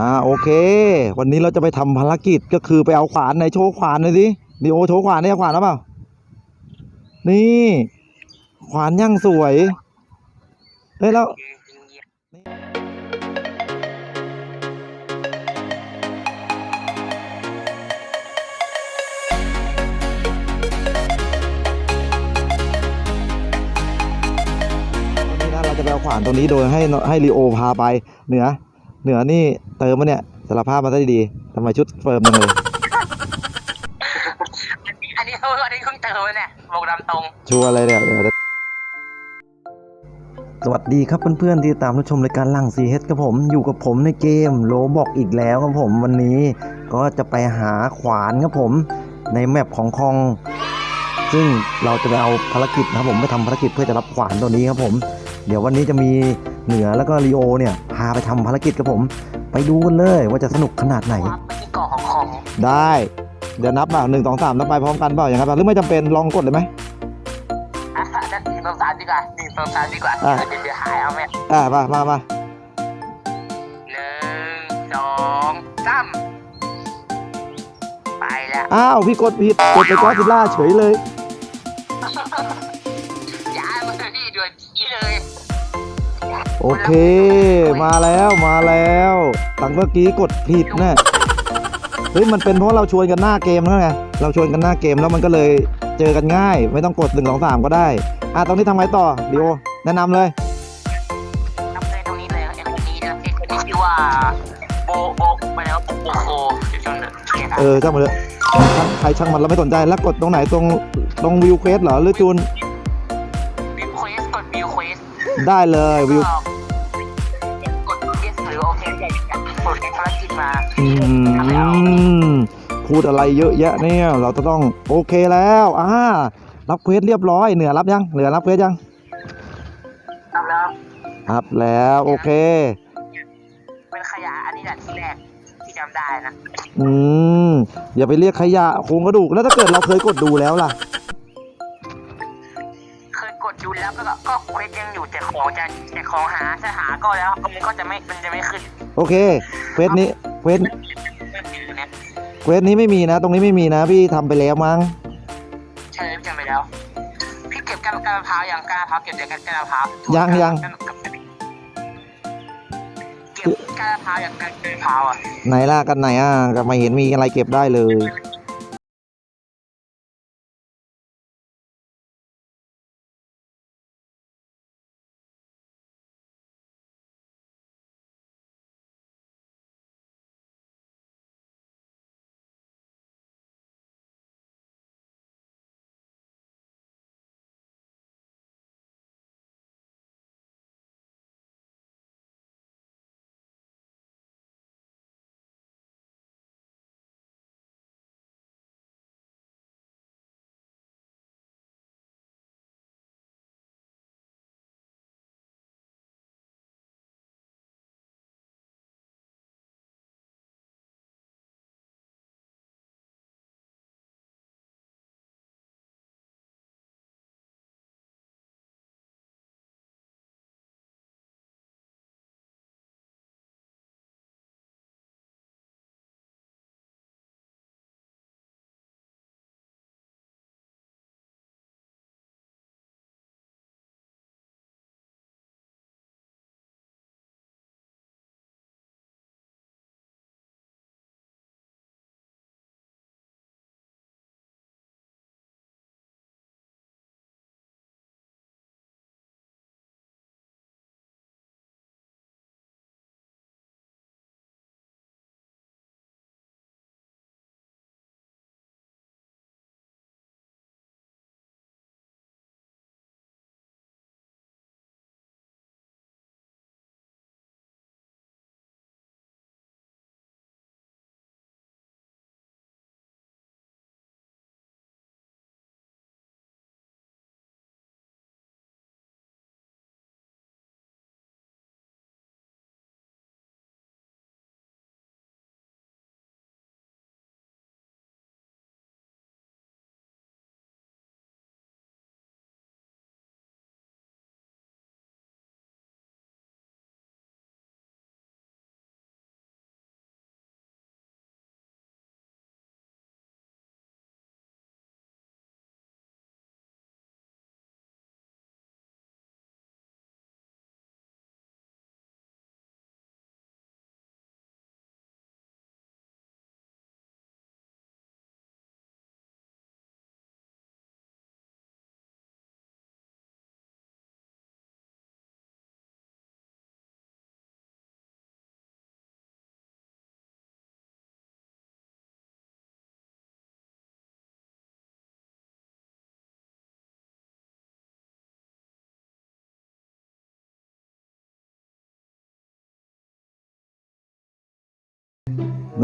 อ่าโอเค วันนี้เราจะไปทำภารกิจก็คือไปเอาขวานในโชว์ขวานหน่อยสิดีโอโชว์ขวานนี่เอาขวานแล้วเปล่า นี่ ขวานย่างสวยเฮ้ยแล้ววันนี้นะเราจะไปเอาขวานตรงนี้โดยให้ให้ลีโอพาไปเหนือ เหนือนี่เติมมาเนี่ยสารภาพมาได้ดีทำไมชุดเฟิร์มจังเลยอันนี้เขาอันนี้เพิ่งเติมมาเนี่ยบอกดำตรงชัวร์อะไรเนี่ยเดี๋ยวเดี๋ยวสวัสดีครับเพื่อนๆที่ตามรับชมรายการลังซีเฮดครับผมอยู่กับผมในเกมโลบอกอีกแล้วครับผมวันนี้ก็จะไปหาขวานครับผมในแมปของคอง ซึ่งเราจะไปเอาภารกิจนะครับผมไปทำภารกิจเพื่อจะรับขวานตัวนี้ครับผม เดี๋ยววันนี้จะมี เหนือแล้วก็ลีโอเนี่ยพาไปทำภารกิจครับผม ไปดูกันเลยว่าจะสนุกขนาดไหน วับไปที่เกาะของของได้ เดี๋ยวนับอะหนึ่งสองสามนับไปพร้อมกันเปล่าอย่างไรหรือไม่จำเป็นลองกดเลยไหม อะนั่นหนึ่งสองสามดีกว่าหนึ่งสองสามดีกว่าอะเดี๋ยวเดี๋ยวหายเอาแม่อ่ามามามาหนึ่งสองสามไปแล้วอ้าวพี่กดผิดกดไปก็อดซิลล่าเฉยเลยย้ โอเค มาแล้วมาแล้วตั้งเมื่อกี้กดผิดนะเฮ้ยมันเป็นเพราะเราชวนกันหน้าเกมแล้วไงเราชวนกันหน้าเกมแล้วมันก็เลยเจอกันง่าย ไม่ต้องกดหนึ่งสองสามก็ได้อะตรงนี้ทำไงต่อดิโอแนะนำเลยทำเลยตรงนี้เลยไอ้คนนี้นะไอ้คนนี้ชื่อว่าโบโบไปแล้วโบโบเดี๋ยวจนเดี๋ยวเคลียร์กันเออช่างมันเลยช่างใครช่างมันเราไม่สนใจแล้วกดตรงไหนตรงตรงวิวเควสเหรอหรือจูน ได้เลยวิวกด yes หรือโอเคอยากจะกดภารกิจมาอืมพูดอะไรเยอะแยะเนี่ยเราจะต้องโอเคแล้วอ่ารับเควสเรียบร้อยเหนือรับยังเหนือรับเควสยังทำแล้วรับแล้วโอเคเป็นขยะอันนี้แหละที่แรกที่จำได้นะอืมอย่าไปเรียกขยะโครงกระดูกแล้วถ้าเกิดเราเคยกดดูแล้วล่ะ เคยกดดูแล้วก็ก็เควสยังอยู่แต่ของจะแต่ของหาจะหาก็แล้วก็มันก็จะไม่มันจะไม่ขึ้นโอเคเควสนี้เควสเนี่ยเควสนี้ไม่มีนะ ตรงนี้ไม่มีนะ พี่ทำไปแล้วมั้งใช่จำไปแล้ว พี่เก็บการการมะพร้าวอย่างการมะพร้าวเก็บเดี๋ยวกันการมะพร้าวยังยัง เก็บการมะพร้าวอย่างการมะพร้าวอะไหนล่ะกันไหนอะก็ไม่เห็นมีอะไรเก็บได้เลย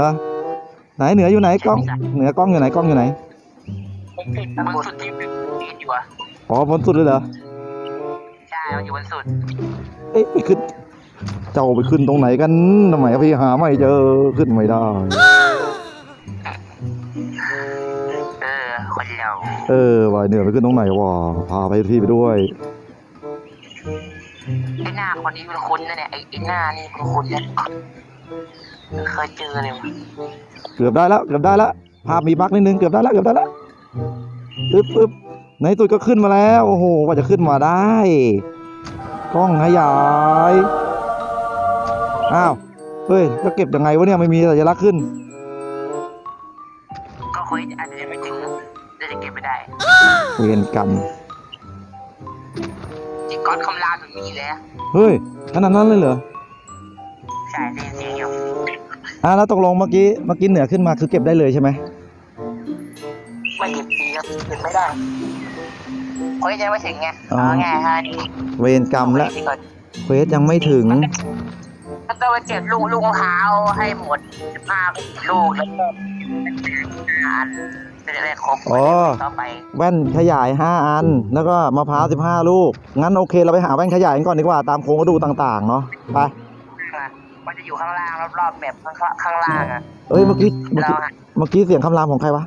นะไหนเหนืออยู่ไหนกล้องเหนือกล้องอยู่ไหนกล้องอยู่ไหนบนสุดที่ยืนอยู่อะอ๋อบนสุดเลยเหรอใช่มันอยู่บนสุดเอ๊ะไปขึ้นเจ้าไปขึ้นตรงไหนกันทำไมพี่หาไม่เจอขึ้นไม่ได้เออคนเราเออวายเหนือไปขึ้นตรงไหนวะพาไปที่ไปด้วยไอ้หน้าคนนี้คุ้นๆนะเนี่ยไอ้ไอ้หน้านี่คุ้นๆนะ เคยเจอเลยวะเกือบได้แล้วเกือบได้แล้วภาพมีบั๊กนิดนึงเกือบได้แล้วเกือบได้แล้วอึ๊บอึ๊บในที่สุดก็ขึ้นมาแล้วโอ้โหกว่าจะขึ้นมาได้กล้องขยายอ้าวเฮ้ยก็เก็บยังไงวะเนี่ยไม่มีสัญลักษณ์ขึ้น ก็คุยอาจจะไม่ถึงจะจะเก็บไม่ได้เวียนกรรมจิก๊อตคำรามมันมีแล้วเฮ้ยขนาดนั้นเลยเหรอใช่ได้ยินเสียงอยู่ อะแล้วตกลงเมื่อกี้เมื่อกี้เหนือขึ้นมาคือเก็บได้เลยใช่ไหมไม่เก็บทีก็เก็บไม่ได้คุยยังไม่ถึงไงเอาไงฮะนี่เวรกรรมแล้วที่ก่อนเควสยังไม่ถึงถ้าต้องไปเก็บลูกลูกมะพร้าวให้หมดสิบห้าลูกแล้วก็อันจะได้ครบอ๋อต่อไปแว่นขยาย5อัน แล้วก็มะพร้าว15ลูก งั้นโอเคเราไปหาแว่นขยายกันก่อนดีกว่าตามโครงกระดูกต่างๆเนาะไปมัน จะอยู่ข้างล่างรอบๆแบบข้างข้างล่างอะเอ้ยเมื่อกี้เมื่อเรากี้เมื่อกี้เสียงคำรามของใครวะ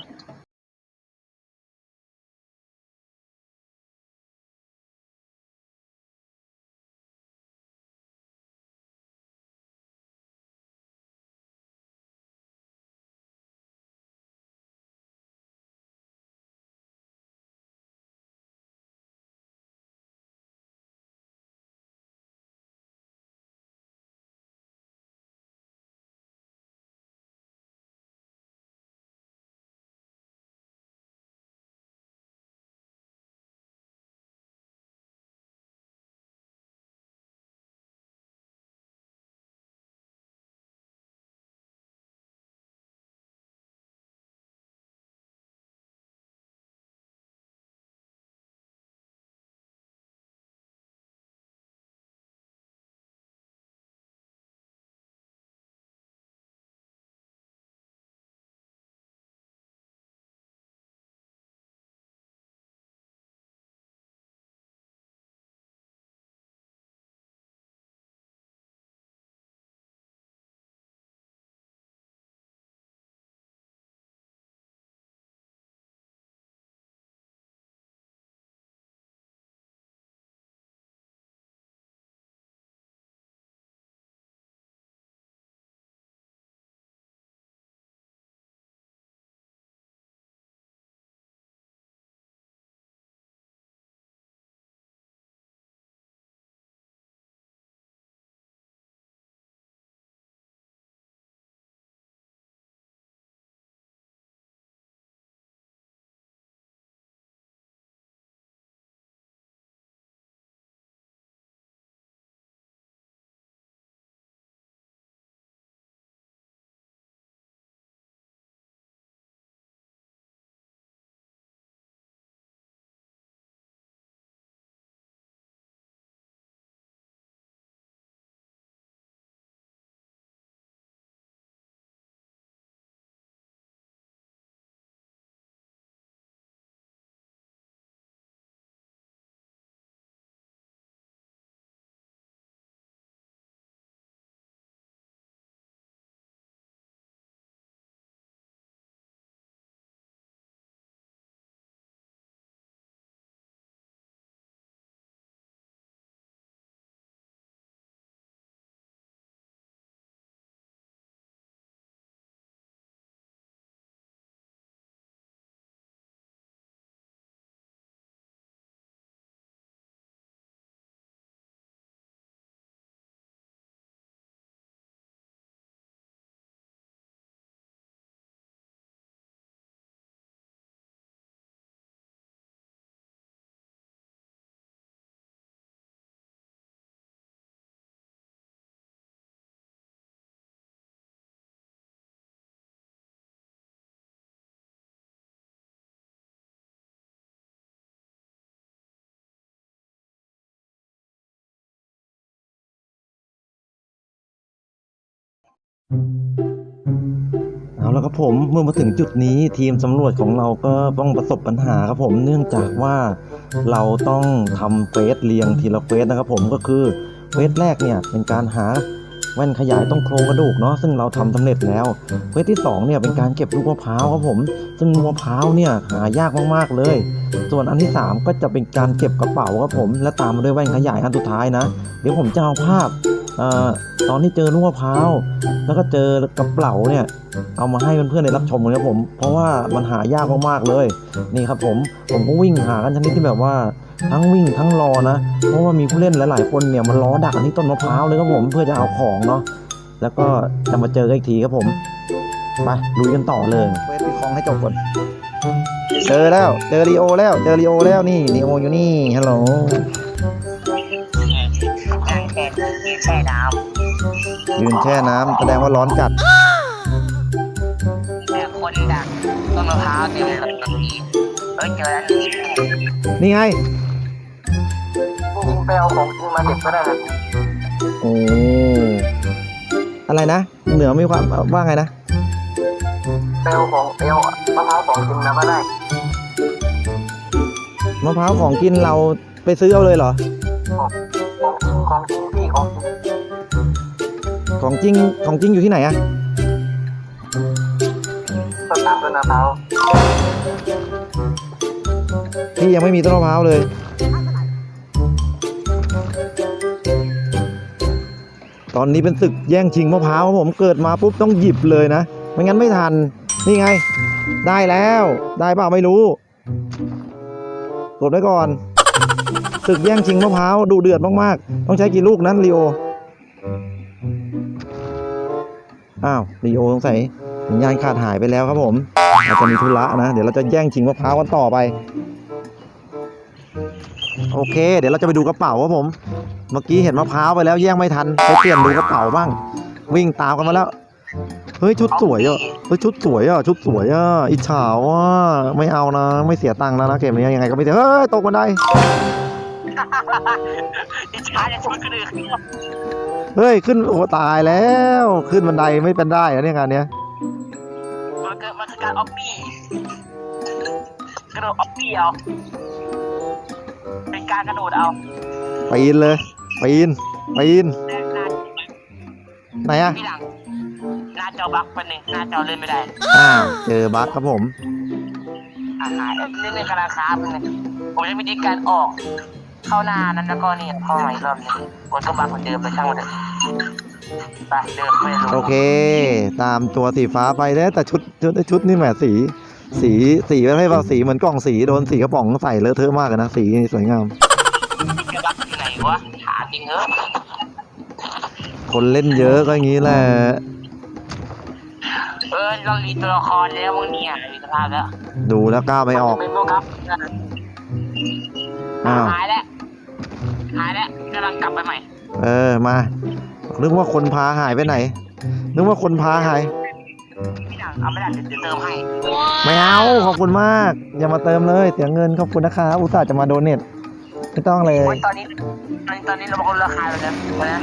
เแล้วครับผมเมื่อมาถึงจุดนี้ทีมสำรวจของเราก็ต้องประสบปัญหาครับผมเนื่องจากว่าเราต้องทำเควสเรียงทีละเควสนะครับผมก็คือเควสแรกเนี่ยเป็นการหาแว่นขยายตรงโครงกระดูกเนาะซึ่งเราทำสำเร็จแล้วเควสที่สองเนี่ยเป็นการเก็บลูกมะพร้าวครับผม ซึ่งลูกมะพร้าวเนี่ยหายากมากๆเลย ส่วนอันที่สามก็จะเป็นการเก็บกระเป๋าครับผม และตามมาด้วยแว่นขยายอันสุดท้ายนะ เดี๋ยวผมจะเอาภาพ ตอนที่เจอลูกมะพร้าวแล้วก็เจอกระเป๋าเนี่ยเอามาให้เพื่อนๆได้รับชมเลยครับผม เพราะว่ามันหายากมากๆเลย นี่ครับผมผมก็วิ่งหากันชนิดที่แบบว่าทั้งวิ่งทั้งรอนะ เพราะว่ามีผู้เล่นหลายๆคนเนี่ยมันล้อดักอันที่ต้นมะพร้าวเลยครับผมเพื่อจะเอาของเนาะแล้วก็จะมาเจอกันอีกทีครับผมไปลุยกันต่อเลยเวทไปคลองให้จบก่อนเจอแล้วเจอลีโอแล้วเจอลีโอแล้วนี่ลีโออยู่นี่ฮัลโหล แช่แช่น้ยืนแช่น้ำแสดงว่าร้อนจัดำเจอคนดักต้นมะพร้าวเต็มเลยตรงนี้เอ้ยเจอแล้วนี่นี่ไงจริงๆไปเอาของจริงมาเก็บก็ได้นะโอ้ อะไรนะ เหนือมีความว่าไงนะ ไปเอาของไปเอามะพร้าวของจริงมาก็ได้มะพร้าวของกินเราไปซื้อเอาเลยเหรอ ของจริงของจริงพี่ของจริง ของจริงของจริงอยู่ที่ไหนอะต้นตามต้นมะพร้าวพี่ยังไม่มีต้นมะพร้าวเลย ตอนนี้เป็นศึกแย่งชิงมะพร้าวครับผมเกิดมาปุ๊บต้องหยิบเลยนะ ไม่งั้นไม่ทัน นี่ไง ได้แล้ว ได้เปล่าไม่รู้ กดไว้ก่อนศึกแย่งชิงมะพร้าวดูเดือดมาก ๆ ต้องใช้กี่ลูกนั้นลีโอ อ้าวลีโอสงสัยสัญญาณขาดหายไปแล้วครับผม อาจจะมีธุระนะ เดี๋ยวเราจะแย่งชิงมะพร้าวกันต่อไป โอเค เดี๋ยวเราจะไปดูกระเป๋าครับผม เมื่อกี้เห็นมะพร้าวไปแล้วแย่งไม่ทันไปเปลี่ยนดูกระเป๋าบ้าง วิ่งตามกันมาแล้ว เฮ้ยชุดสวยอะ เฮ้ยชุดสวยอะ ชุดสวยอะ อิจฉาว่ะไม่เอานะ ไม่เสียตังค์แล้วนะเกมนี้ยังไงก็ไม่เสีย เฮ้ยตกบันไดอิจฉาจะช่วยคนอื่น เฮ้ยขึ้นโอ้ตายแล้ว ขึ้นบันไดไม่เป็นได้อะเนี่ยงานเนี้ยมันเกิดมันคือการออฟฟี่กระโดดออฟฟี่เอาเป็นการกระโดดเอาปีนเลยปีนปีนแรกหน้าไหนอะพี่หลังหน้าจอบักเป็นหนึ่งหน้าจอเล่นไม่ได้อ้าวเจอบั๊กครับผมอาหารเล่นในกระดาษค้าเป็นหนึ่งผมจะวิธีการออก เข้าหน้านั้นแล้วก็นี่เข้าใหม่อีกรอบนึงมันก็บักเหมือนเดิมไปช่างมันเถอะไปเดินไม่รู้โอเค ตามตัวสีฟ้าไปแล้วแต่ชุดชุดชุดนี่แหมสี สีสีไม่ให้ว่าสีเหมือนกล่องสีโดนสีกระป๋องใส่เลอะเทอะมากเลยนะสีนี่สวยงาม บักที่ไหนวะถาจริงเหรอคนเล่นเยอะก็อย่างนี้แหละเออเรารีตัวละครแล้วมึงเนี่ยมีสภาพแล้วดูแล้วกล้าไม่ออกเป็นพวกครับอ้าว หายแล้ว หายแล้วกำลังกลับไปใหม่ เออมา นึกว่าคนพาหายไปไหน นึกว่าคนพาหาย พี่หลังเอาไม่ได้เดี๋ยวเติมให้ ไม่เอาขอบคุณมาก อย่ามาเติมเลยเสียเงินขอบคุณนะคะ อุตส่าห์จะมาโดเนทไม่ต้องเลยโอ้ยตอนนี้ตอนนี้ ตอนนี้เราบังลดราคาแล้วนะนะ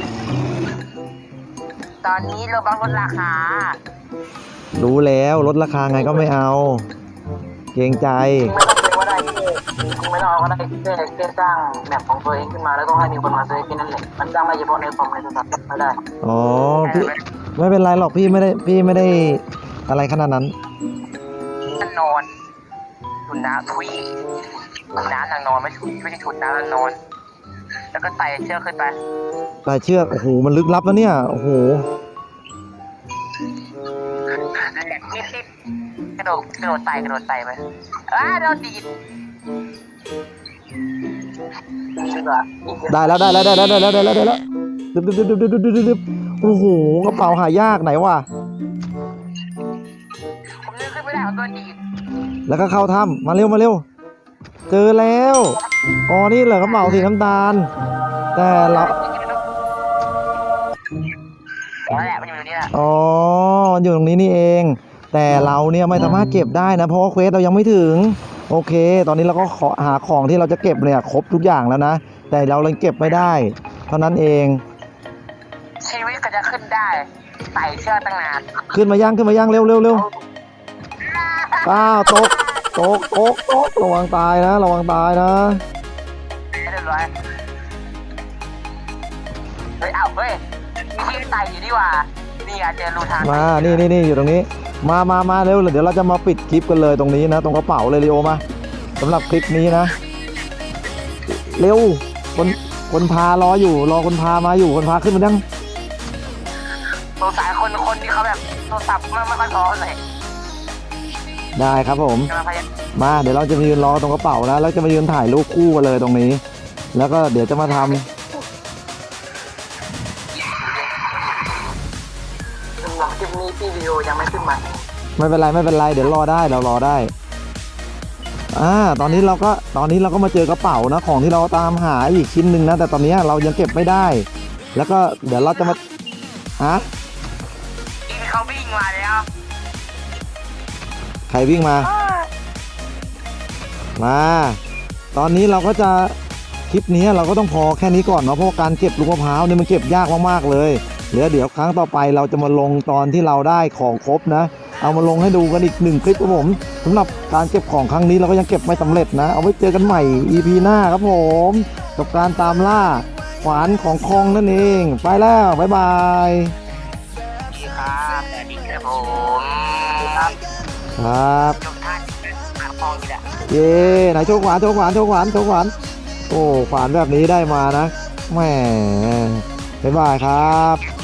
ตอนนี้เราบังลดราคา รู้แล้วลดราคาไงก็ไม่เอา เกรงใจ ได้พี่ไม่ต้องเอาก็ได้แค่แค่สร้างแมปของตัวเองขึ้นมาแล้วก็ให้มีคนมาซื้อแค่นั้นแหละมันสร้างได้เฉพาะในคอมในโทรศัพท์ไม่ได้อ๋อพี่ไม่เป็นไรหรอกพี่ไม่ได้พี่ไม่ได้อะไรขนาดนั้นมันนอนถุนน้ำทุยถุนน้ำนางนอนไม่ถุนไม่ใช่ถุนน้ำนางนอน แล้วก็ไต่เชือกขึ้นไปแต่เชือกโอ้โหมันลึกลับแล้วเนี่ยโอ้โหแหลกนิดๆกระโดดกระโดดไต่กระโดดไต่ไปอ้าโดนดีด ได้แล้วได้แล้วได้แล้วได้แล้วได้แล้วได้แล้วดึบดึบดึบดึบดึบโอ้โหกระเป๋าหายากไหนวะผมลืมขึ้นไปแล้วตัวดีแล้วก็เข้าถ้ำมาเร็วมาเร็ว เจอแล้วอ๋อนี่เหรอกระเป๋าสีน้ำตาล แต่เราอ๋อมันอยู่ตรงนี้นี่เอง แต่เราเนี่ยไม่สามารถเก็บได้นะ เพราะว่าเควสเรายังไม่ถึง โอเค ตอนนี้เราก็ขอหาของที่เราจะเก็บเนี่ยครบทุกอย่างแล้วนะ แต่เราเลยเก็บไม่ได้ เท่านั้นเอง ชีวิตกระจะขึ้นได้ใส่เชือกตั้งนานขึ้นมาย่างขึ้นมาย่างเร็วเร็วเร็วอ้าวตกตกตกตกระวังตายนะ ระวังตายนะไม่เรียบร้อยเฮ้ยเอ้าเฮ้ยมีที่ไต่อยู่นี่หว่านี่อาจจะรูทางมานี่นี่นี่อยู่ตรงนี้ มามามาเร็วเดี๋ยวเราจะมาปิดคลิปกันเลยตรงนี้นะ ตรงกระเป๋าเลยลีโอมาสำหรับคลิปนี้นะ เร็วคนคนพารออยู่ รอคนพามาอยู่คนพาขึ้นมาดังสงสารคนคนที่เขาแบบโทรศัพท์ไม่ไม่ค่อยพอเลยได้ครับผม กำลังพยายามมาเดี๋ยวเราจะมายืนรอตรงกระเป๋านะแล้วจะมายืนถ่ายรูปคู่กันเลยตรงนี้ แล้วก็เดี๋ยวจะมาทำ ลิปนี้พี่วิดีโอยังไม่ขึ้นมาไม่เป็นไรไม่เป็นไรเดี๋ยวรอได้เรารอได้อ่าตอนนี้เราก็ตอนนี้เราก็มาเจอกระเป๋านะของที่เราตามหาอีกชิ้นหนึ่งนะแต่ตอนนี้เรายังเก็บไม่ได้ แล้วก็เดี๋ยวเราจะมาฮะที่เขาวิ่งมาแล้วใครวิ่งมา มา ตอนนี้เราก็จะคลิปนี้เราก็ต้องพอแค่นี้ก่อนเนาะเพราะว่าการเก็บลูกมะพร้าวเนี่ยมันเก็บยากมากๆเลย เดี๋ยวเดี๋ยวครั้งต่อไปเราจะมาลงตอนที่เราได้ของครบนะ เอามาลงให้ดูกันอีกหนึ่งคลิปครับผมสำหรับการเก็บของครั้งนี้เราก็ยังเก็บไม่สำเร็จนะ เอาไว้เจอกันใหม่ EP หน้าครับผม กับการตามล่าขวานของคองนั่นเอง ไปแล้วบ๊ายบายสวัสดีครับสวัสดีครับผมครับครับยกท่านเป็นหาคลองอีกแล้วเย้ไหนโชว์ขวานโชว์ขวานโชว์ขวานโชว์ขวานโอ้ขวานแบบนี้ได้มานะแหมบ๊ายบายครับ